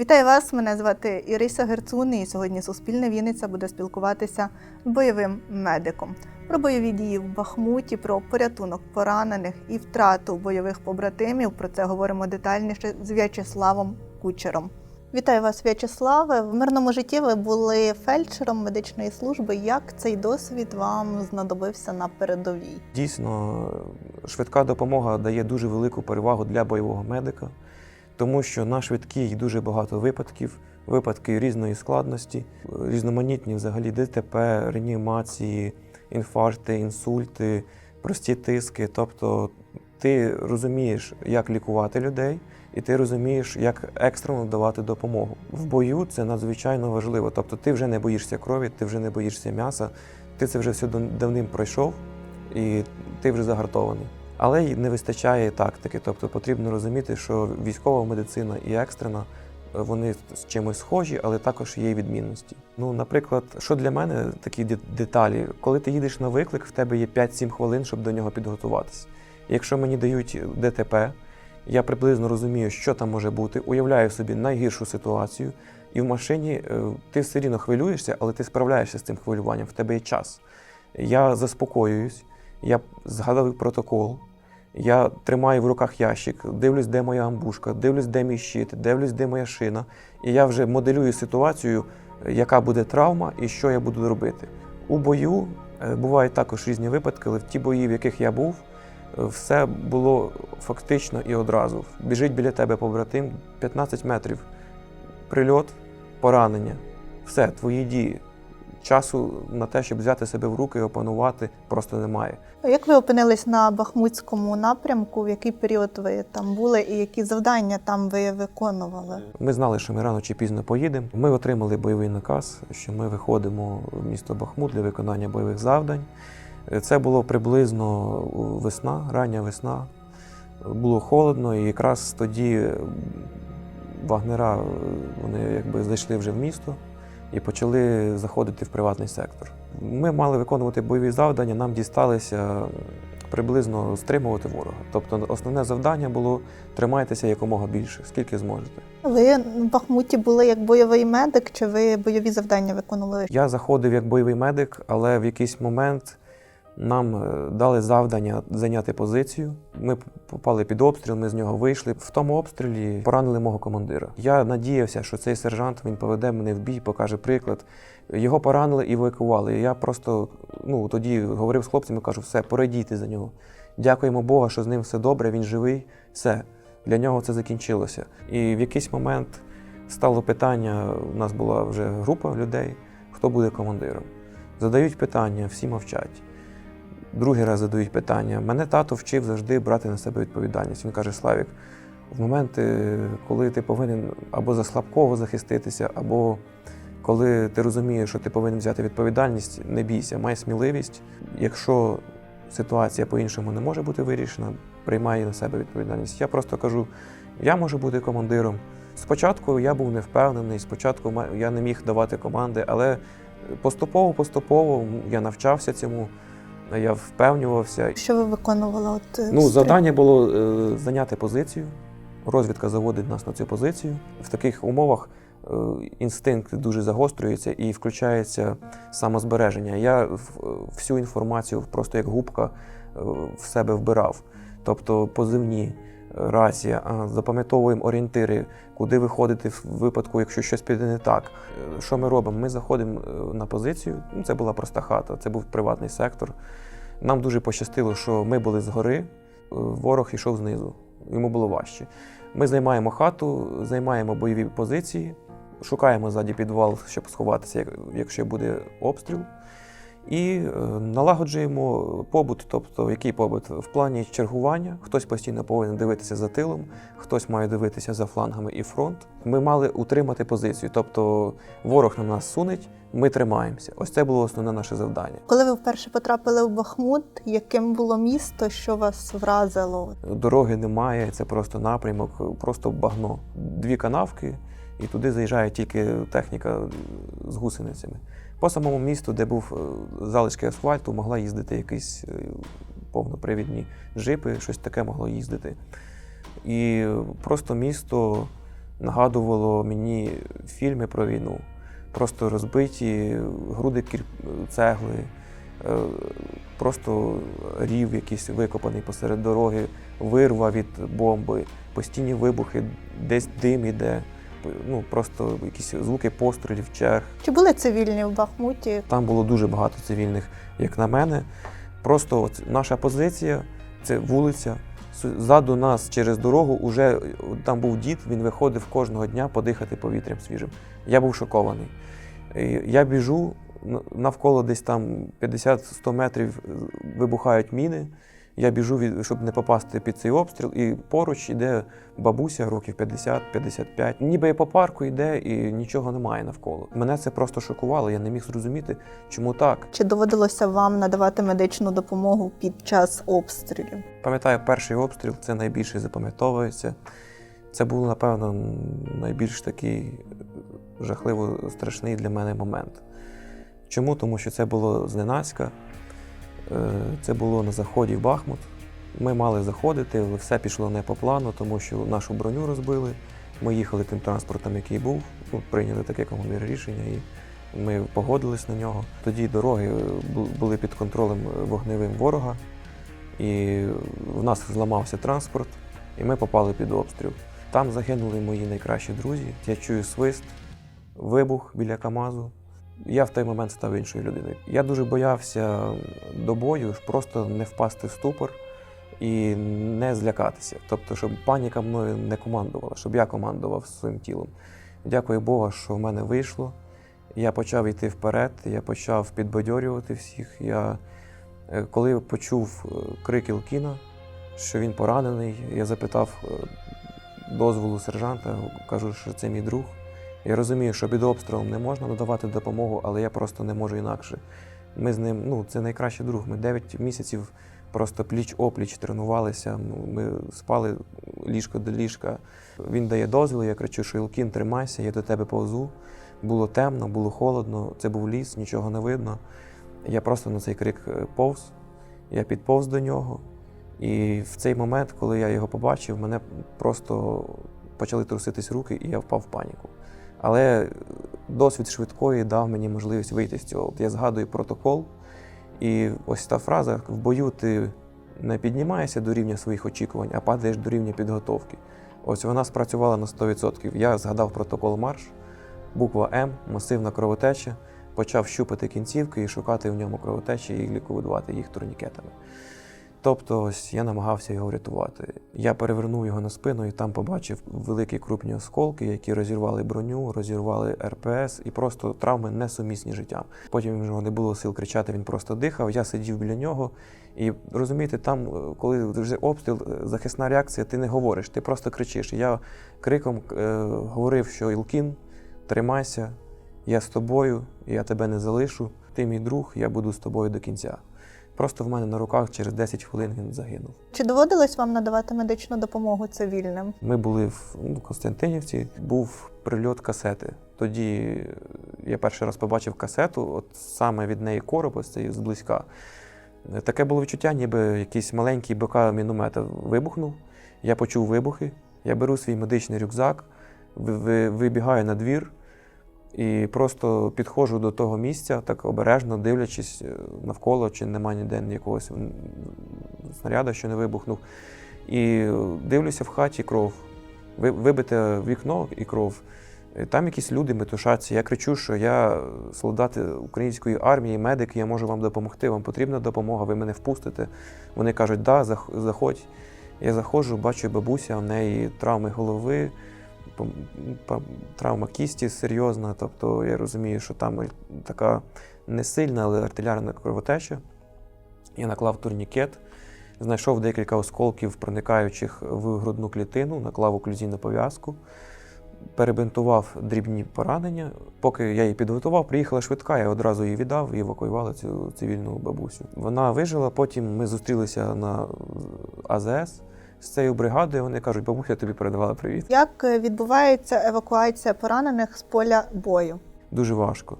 Вітаю вас! Мене звати Іриса Герцун, і сьогодні Суспільне Вінниця буде спілкуватися з бойовим медиком про бойові дії в Бахмуті, про порятунок поранених і втрату бойових побратимів. Про це говоримо детальніше з В'ячеславом Кучером. Вітаю вас, В'ячеславе. В мирному житті ви були фельдшером медичної служби. Як цей досвід вам знадобився на передовій? Дійсно, швидка допомога дає дуже велику перевагу для бойового медика, тому що на швидкій дуже багато випадків, випадки різної складності, різноманітні взагалі ДТП, реанімації, інфаркти, інсульти, прості тиски. Тобто ти розумієш, як лікувати людей, і ти розумієш, як екстрено давати допомогу. В бою це надзвичайно важливо. Тобто ти вже не боїшся крові, ти вже не боїшся м'яса, ти це вже все давним пройшов і ти вже загартований. Але й не вистачає тактики. Тобто потрібно розуміти, що військова медицина і екстрена е, вони з чимось схожі, але також є відмінності. Ну, наприклад, що для мене такі деталі, коли ти їдеш на виклик, в тебе є 5-7 хвилин, щоб до нього підготуватися. Якщо мені дають ДТП, я приблизно розумію, що там може бути, уявляю собі найгіршу ситуацію, і в машині е, ти все рівно хвилюєшся, але ти справляєшся з цим хвилюванням, в тебе є час. Я заспокоююсь, я згадав протокол, я тримаю в руках ящик, дивлюсь, де моя амбушка, дивлюсь, де мій щит, дивлюсь, де моя шина. І я вже моделюю ситуацію, яка буде травма і що я буду робити. У бою е, бувають також різні випадки, але в ті бої, в яких я був, е, все було фактично і одразу. Біжить біля тебе побратим 15 метрів, прильот, поранення. Все, твої дії. Часу на те, щоб взяти себе в руки і опанувати, просто немає. Як ви опинились на Бахмутському напрямку? В який період ви там були, і які завдання там ви виконували? Ми знали, що ми рано чи пізно поїдемо. Ми отримали бойовий наказ, що ми виходимо в місто Бахмут для виконання бойових завдань. Це було приблизно весна, рання весна. Було холодно, і якраз тоді вагнера вони якби зайшли вже в місто і почали заходити в приватний сектор. Ми мали виконувати бойові завдання, нам дісталися приблизно стримувати ворога. Тобто основне завдання було тримайтеся якомога більше, скільки зможете. Ви в Бахмуті були як бойовий медик, чи ви бойові завдання виконували? Я заходив як бойовий медик, але в якийсь момент нам е, дали завдання зайняти позицію. Ми попали під обстріл, ми з нього вийшли. В тому обстрілі поранили мого командира. Я надіявся, що цей сержант він поведе мене в бій, покаже приклад. Його поранили і евакуювали. І Я просто ну, тоді говорив з хлопцями, кажу, все, порядійте за нього. Дякуємо Богу, що з ним все добре, він живий. Все, для нього це закінчилося. І в якийсь момент стало питання: у нас була вже група людей, хто буде командиром. Задають питання, всі мовчать. Другий раз задають питання. Мене тато вчив завжди брати на себе відповідальність. Він каже: Славік, в моменти, коли ти повинен або за слабкого захиститися, або коли ти розумієш, що ти повинен взяти відповідальність, не бійся, май сміливість. Якщо ситуація по-іншому не може бути вирішена, приймай на себе відповідальність. Я просто кажу: я можу бути командиром. Спочатку я був не впевнений, спочатку я не міг давати команди, але поступово-поступово я навчався цьому, я впевнювався. Що ви виконували? От е, Ну, завдання було е, зайняти позицію. Розвідка заводить нас на цю позицію. В таких умовах е, інстинкт дуже загострюється і включається самозбереження. Я в- всю інформацію просто як губка е, в себе вбирав. Тобто позивні, а, запам'ятовуємо орієнтири, куди виходити в випадку, якщо щось піде не так. Е, Що ми робимо? Ми заходимо е, на позицію. Ну, це була проста хата, це був приватний сектор. Нам дуже пощастило, що ми були згори, е, ворог йшов знизу. Йому було важче. Ми займаємо хату, займаємо бойові позиції, шукаємо ззаді підвал, щоб сховатися, якщо буде обстріл. І е, налагоджуємо побут, тобто який побут в плані чергування. Хтось постійно повинен дивитися за тилом, хтось має дивитися за флангами і фронт. Ми мали утримати позицію, тобто ворог на нас сунеть, ми тримаємося. Ось це було основне наше завдання. Коли ви вперше потрапили в Бахмут, яким було місто, що вас вразило? Дороги немає, це просто напрямок, просто багно. Дві канавки, і туди заїжджає тільки техніка з гусеницями. По самому місту, де був е, залишки асфальту, могла їздити якісь е, повнопривідні джипи, щось таке могло їздити. І просто місто нагадувало мені фільми про війну. Просто розбиті груди кір- цегли, е, просто рів якийсь викопаний посеред дороги, вирва від бомби, постійні вибухи, десь дим іде, ну просто якісь звуки пострілів, черг. Чи були цивільні в Бахмуті? Там було дуже багато цивільних, як на мене. Просто от наша позиція це вулиця. Ззаду нас через дорогу уже там був дід, він виходив кожного дня подихати повітрям свіжим. Я був шокований. Я біжу, навколо десь там 50-100 метрів е, вибухають міни. Я біжу, від- щоб не попасти під цей обстріл, і поруч іде бабуся років 50-55. Ніби і по парку йде, і нічого немає навколо. Мене це просто шокувало. Я не міг зрозуміти, чому так. Чи доводилося вам надавати медичну допомогу під час обстрілів? Пам'ятаю, перший обстріл це найбільше запам'ятовується. Це був, напевно, найбільш такий жахливо страшний для мене момент. Чому? Тому що це було зненацька, це було на заході в Бахмут. Ми мали заходити, але все пішло не по плану, тому що нашу броню розбили. Ми їхали тим транспортом, який був, ну, прийняли таке командир рішення, і ми погодились на нього. Тоді дороги е, були під контролем е, вогневим ворога, і в нас зламався транспорт, і ми попали під обстріл. Там загинули мої найкращі друзі. Я чую свист, вибух біля Камазу. Я в той момент став іншою людиною. Я дуже боявся до бою, просто не впасти в ступор і не злякатися. Тобто, щоб паніка мною не командувала, щоб я командував своїм тілом. Дякую Богу, що в мене вийшло. Я почав йти вперед, я почав підбадьорювати всіх. Я, е, коли почув е, крик Ілкіна, що він поранений, я запитав е, дозволу сержанта, кажу, що це мій друг. Я розумію, що під обстрілом не можна надавати допомогу, але я просто не можу інакше. Ми з ним, ну, це найкращий друг. Ми 9 місяців просто пліч-опліч тренувалися. Ну, Ми спали ліжко до ліжка. Він дає дозвіл, я кричу, що Ілкін, тримайся, я до тебе повзу. Було темно, було холодно, це був ліс, нічого не видно. Я просто на цей крик е, повз, я підповз до нього. І в цей момент, коли я його побачив, мене просто почали труситись руки, і я впав в паніку. Але досвід швидкої дав мені можливість вийти з цього. От я згадую протокол, і ось та фраза: в бою ти не піднімаєшся до рівня своїх очікувань, а падаєш до рівня підготовки. Ось вона спрацювала на 100%. Я згадав протокол марш, буква М, масивна кровотеча, почав щупати кінцівки і шукати в ньому кровотечі і лікувати їх турнікетами. Тобто, ось я намагався його врятувати. Я перевернув його на спину і там побачив великі крупні осколки, які розірвали броню, розірвали РПС і просто травми несумісні життям. Потім вже не було сил кричати, він просто дихав. Я сидів біля нього. І розумієте, там, е, коли вже обстріл, е, захисна реакція, ти не говориш, ти просто кричиш. Я криком е, говорив, що Ілкін, тримайся, я з тобою, я тебе не залишу. Ти мій друг, я буду з тобою до кінця. Просто в мене на руках через 10 хвилин він загинув. Чи доводилось вам надавати медичну допомогу цивільним? Ми були в ну, Константинівці, був прильот касети. Тоді я перший раз побачив касету, от саме від неї короб, ось цей зблизька. Таке було відчуття, ніби якийсь маленький БК міномета вибухнув. Я почув вибухи, я беру свій медичний рюкзак, ви- ви- вибігаю на двір і просто підходжу до того місця, так обережно дивлячись е, навколо, чи немає ніде якогось снаряду, що не вибухнув. І дивлюся в хаті кров, Ви- вибите вікно і кров. Там якісь люди метушаться. Я кричу, що я солдат української армії, медик, я можу вам допомогти. Вам потрібна допомога, ви мене впустите. Вони кажуть, да, заходь. Я заходжу, бачу бабуся, в неї травми голови, травма кісті серйозна. Тобто я розумію, що там така не сильна, але артилярна кровотеча. Я наклав турнікет, знайшов декілька осколків, проникаючих в грудну клітину, наклав оклюзійну пов'язку, перебинтував дрібні поранення. Поки я її підготував, приїхала швидка, я одразу її віддав і евакуювали цю цивільну бабусю. Вона вижила, потім ми зустрілися на АЗС з цією бригадою. Вони кажуть, бабуся тобі передавала привіт. Як е, відбувається евакуація поранених з поля бою? дуже важко.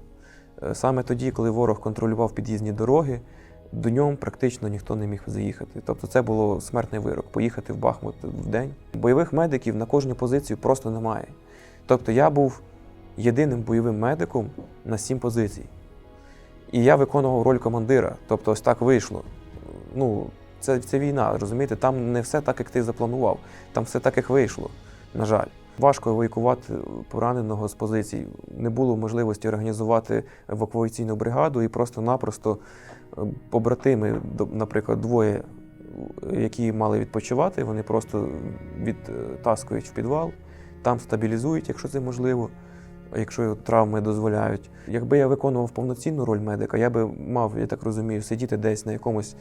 Е, Саме тоді, коли ворог контролював під'їзні дороги, до нього практично ніхто не міг заїхати. Тобто це було смертний вирок поїхати в Бахмут в день. Бойових медиків на кожну позицію просто немає. Тобто я був єдиним бойовим медиком на сім позицій. І я виконував роль командира. Тобто, ось так вийшло. Ну, це, це війна, розумієте? Там не все так, як ти запланував, там все так, як вийшло, на жаль. Важко евакуювати пораненого з позицій. Не було можливості організувати евакуаційну бригаду і просто-напросто е, побратими, наприклад, двоє, які мали відпочивати, вони просто відтаскують в підвал, там стабілізують, якщо це можливо, якщо травми дозволяють. Якби я виконував повноцінну роль медика, я би мав, я так розумію, сидіти десь на якомусь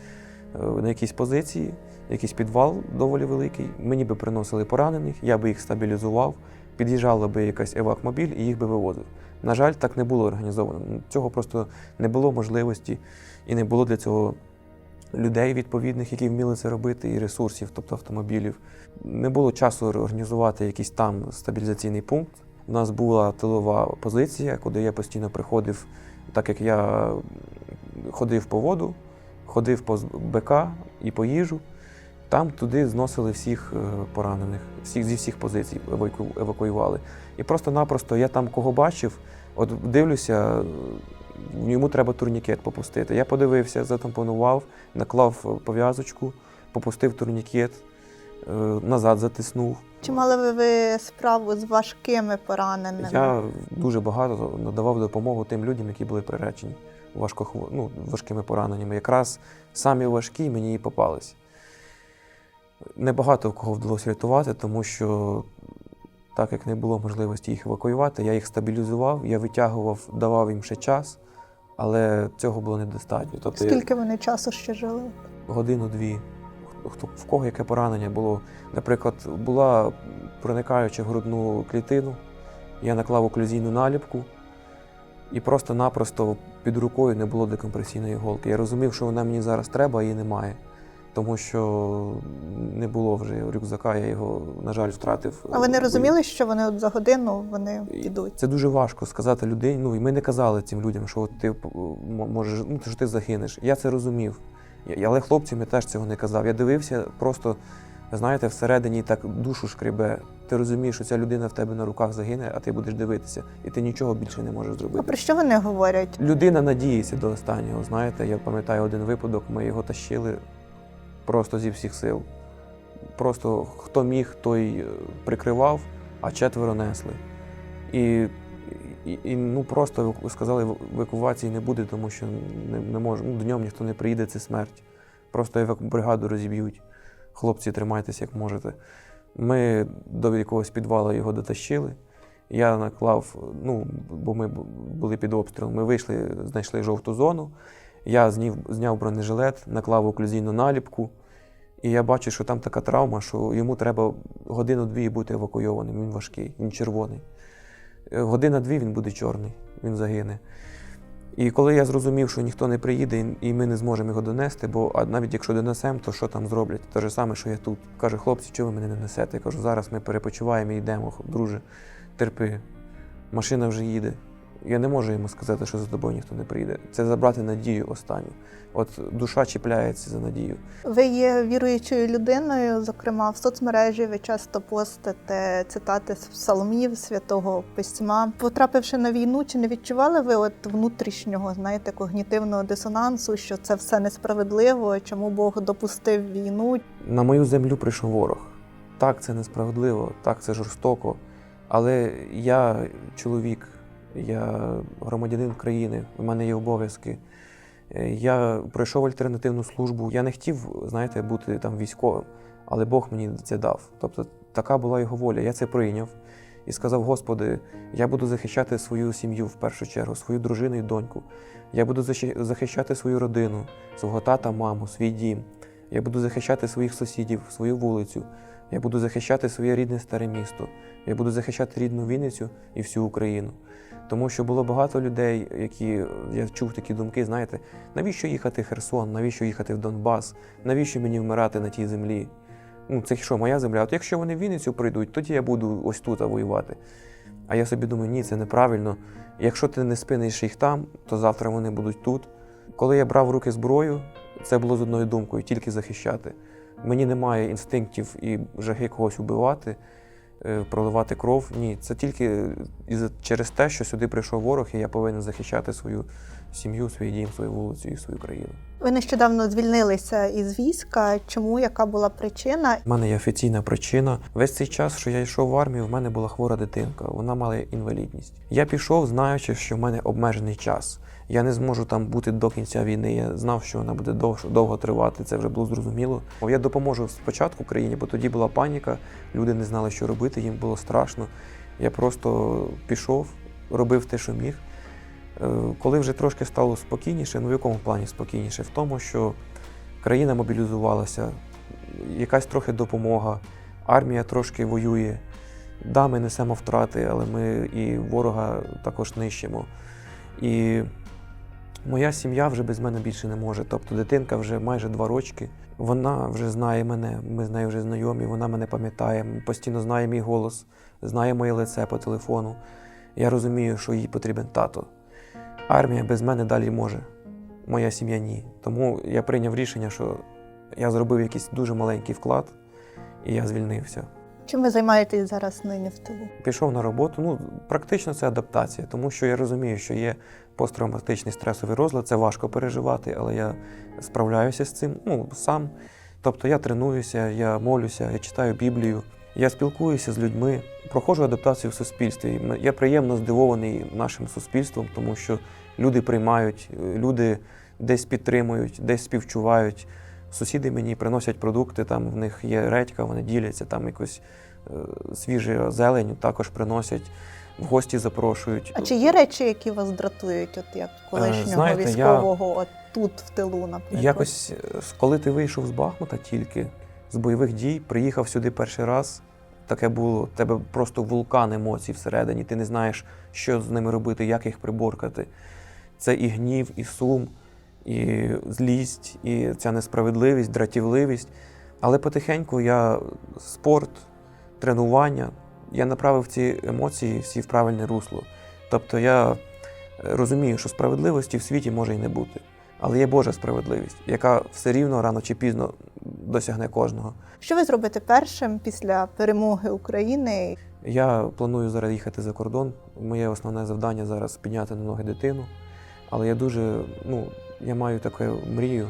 на якійсь позиції, якийсь підвал доволі великий. Мені би приносили поранених, я би їх стабілізував, під'їжджала би якась евакмобіль і їх би вивозив. На жаль, так не було організовано. Цього просто не було можливості і не було для цього людей відповідних, які вміли це робити, і ресурсів, тобто автомобілів. Не було часу організувати якийсь там стабілізаційний пункт. У нас була тилова позиція, куди я постійно приходив, так як я ходив по воду, ходив по БК і по їжу. Там туди зносили всіх е, поранених, всіх зі всіх позицій еваку- евакуювали. І просто-напросто я там кого бачив, от дивлюся, йому треба турнікет попустити. Я подивився, затампонував, наклав пов'язочку, попустив турнікет, е, назад затиснув. Чи мали ви, ви справу з важкими пораненими? Я дуже багато надавав допомогу тим людям, які були приречені важко, ну, важкими пораненнями. Якраз самі важкі мені і попались. Небагато кого вдалося рятувати, тому що так як не було можливості їх евакуювати, я їх стабілізував, я витягував, давав їм ще час, але цього було недостатньо. Тобто Скільки вони часу ще жили? годину-дві. Хто в кого яке поранення було. Наприклад, була проникаюча в грудну клітину, я наклав оклюзійну наліпку, і просто-напросто під рукою не було декомпресійної голки. Я розумів, що вона мені зараз треба, а її немає. Тому що не було вже рюкзака, я його, на жаль, втратив. А ви не розуміли, що вони от за годину вони І підуть? Це дуже важко сказати людині. Ну і ми не казали цим людям, що от ти можеш, ну що ти загинеш. Я це розумів. Але хлопцям я теж цього не казав. Я дивився просто, знаєте, всередині так душу шкребе. Ти розумієш, що ця людина в тебе на руках загине, а ти будеш дивитися, і ти нічого більше не можеш зробити. А про що вони говорять? Людина надіється до останнього. Знаєте, я пам'ятаю один випадок, ми його тащили просто зі всіх сил. Просто хто міг, той е, прикривав, а четверо несли. І, і, і ну просто сказали, еваку- евакуації не буде, тому що не, не може, ну, днем ніхто не приїде, це смерть. Просто бригаду розіб'ють. Хлопці, тримайтеся як можете. Ми до якогось підвалу його дотащили. Я наклав, ну, бо ми були під обстрілом. Ми вийшли, знайшли жовту зону. Я зняв, зняв бронежилет, наклав оклюзійну наліпку. І я бачу, що там така травма, що йому треба годину-дві бути евакуйованим. Він важкий, він червоний. Е, Година-дві він буде чорний, він загине. І коли я зрозумів, що ніхто не приїде і- ми не зможемо його донести, бо а навіть якщо донесемо, то що там зроблять? Те ж саме, що я тут. Каже, хлопці, чого ви мене не несете? Я кажу, зараз ми перепочиваємо і йдемо, друже, терпи. Машина вже їде. Я не можу йому сказати, що за тобою ніхто не прийде. Це забрати надію останню. От душа чіпляється за надію. Ви є віруючою людиною, зокрема в соцмережі ви часто постите цитати з псалмів святого письма. Потрапивши на війну, чи не відчували ви от внутрішнього, знаєте, когнітивного дисонансу, що це все несправедливо, чому Бог допустив війну? На мою землю прийшов ворог. Так, це несправедливо, так, це жорстоко. Але я чоловік, я громадянин країни, у мене є обов'язки. Е, Я пройшов альтернативну службу. Я не хотів, знаєте, бути там військовим, але Бог мені це дав. Тобто така була його воля. Я це прийняв і сказав: Господи, я буду захищати свою сім'ю в першу чергу, свою дружину і доньку. Я буду захищати свою родину, свого тата, маму, свій дім. Я буду захищати своїх сусідів, свою вулицю. Я буду захищати своє рідне старе місто. Я буду захищати рідну Вінницю і всю Україну. Тому що було багато людей, які я чув такі думки, знаєте, навіщо їхати в Херсон, навіщо їхати в Донбас, навіщо мені вмирати на тій землі? Ну, це що, моя земля? От якщо вони в Вінницю прийдуть, тоді я буду ось тут воювати. А я собі думаю, ні, це неправильно. Якщо ти не спиниш їх там, то завтра вони будуть тут. Коли я брав в руки зброю, це було з одною думкою тільки захищати. Мені немає інстинктів і жаги когось убивати. Е, проливати кров. Ні, це тільки через те, що сюди прийшов ворог, і я повинен захищати свою сім'ю, свій дім, свою вулицю і свою країну. Ви нещодавно звільнилися із війська. Чому яка була причина? У мене є офіційна причина. Весь цей час, що я йшов в армію, в мене була хвора дитинка. Вона мала інвалідність. Я пішов, знаючи, що в мене обмежений час. Я не зможу там бути до кінця війни. Я знав, що вона буде довго, довго тривати. Це вже було зрозуміло. Я допоможу спочатку країні, бо тоді була паніка. Люди не знали, що робити, їм було страшно. Я просто пішов, робив те, що міг. Е, Коли вже трошки стало спокійніше, ну в якому плані спокійніше? В тому, що країна мобілізувалася, якась трохи допомога, армія трошки воює. Да, ми несемо втрати, але ми і ворога також нищимо. І моя сім'я вже без мене більше не може. Тобто дитинка вже майже два рочки. Вона вже знає мене, ми з нею вже знайомі, вона мене пам'ятає, постійно знає мій голос, знає моє лице по телефону. Я розумію, що їй потрібен тато. Армія без мене далі може, моя сім'я ні. Тому я прийняв рішення, що я зробив якийсь дуже маленький вклад, і я звільнився. Чим ви займаєтесь зараз нині в тилу? Пішов на роботу. Ну, практично це адаптація, тому що я розумію, що є посттравматичний стресовий розлад, це важко переживати, але я справляюся з цим ну, сам. Тобто я тренуюся, я молюся, я читаю Біблію, я спілкуюся з людьми, проходжу адаптацію в суспільстві. Я приємно здивований нашим суспільством, тому що люди приймають, люди десь підтримують, десь співчувають. Сусіди мені приносять продукти, там в них є редька, вони діляться, там якось е, свіжу зелень також приносять, в гості запрошують. А чи є речі, які вас дратують, от як колишнього Е, знаєте, я- військового, от тут в тилу, наприклад? Якось, е, коли ти вийшов з Бахмута тільки з бойових дій, приїхав сюди перший раз. Таке було, тебе просто вулкан емоцій всередині. Ти не знаєш, що з ними робити, як їх приборкати. Це і гнів, і сум, і злість, і ця несправедливість, дратівливість. Але потихеньку я спорт, тренування, я направив ці емоції всі в правильне русло. Тобто я розумію, що справедливості в світі може і не бути. Але є Божа справедливість, яка все рівно рано чи пізно досягне кожного. Що ви зробите першим після перемоги України? Я планую зараз їхати за кордон. Моє основне завдання зараз підняти на ноги дитину. Але я дуже, ну, я маю таку мрію,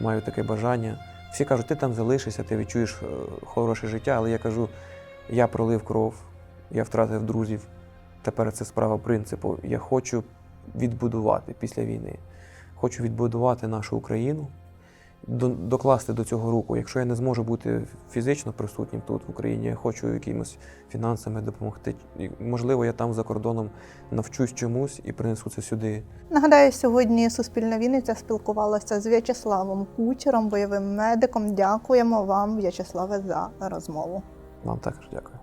маю таке бажання. Всі кажуть, ти там залишишся, ти відчуєш е, хороше життя, але я кажу, я пролив кров, я втратив друзів. Тепер це справа принципу. Я хочу відбудувати після війни. Хочу відбудувати нашу Україну, докласти до цього руку. Якщо я не зможу бути фізично присутнім тут в Україні, я хочу якимось фінансами допомогти. Можливо, я там за кордоном навчусь чомусь і принесу це сюди. Нагадаю, сьогодні Суспільна Вінниця спілкувалася з В'ячеславом Кучером, бойовим медиком. Дякуємо вам, В'ячеславе, за розмову. Вам також дякую.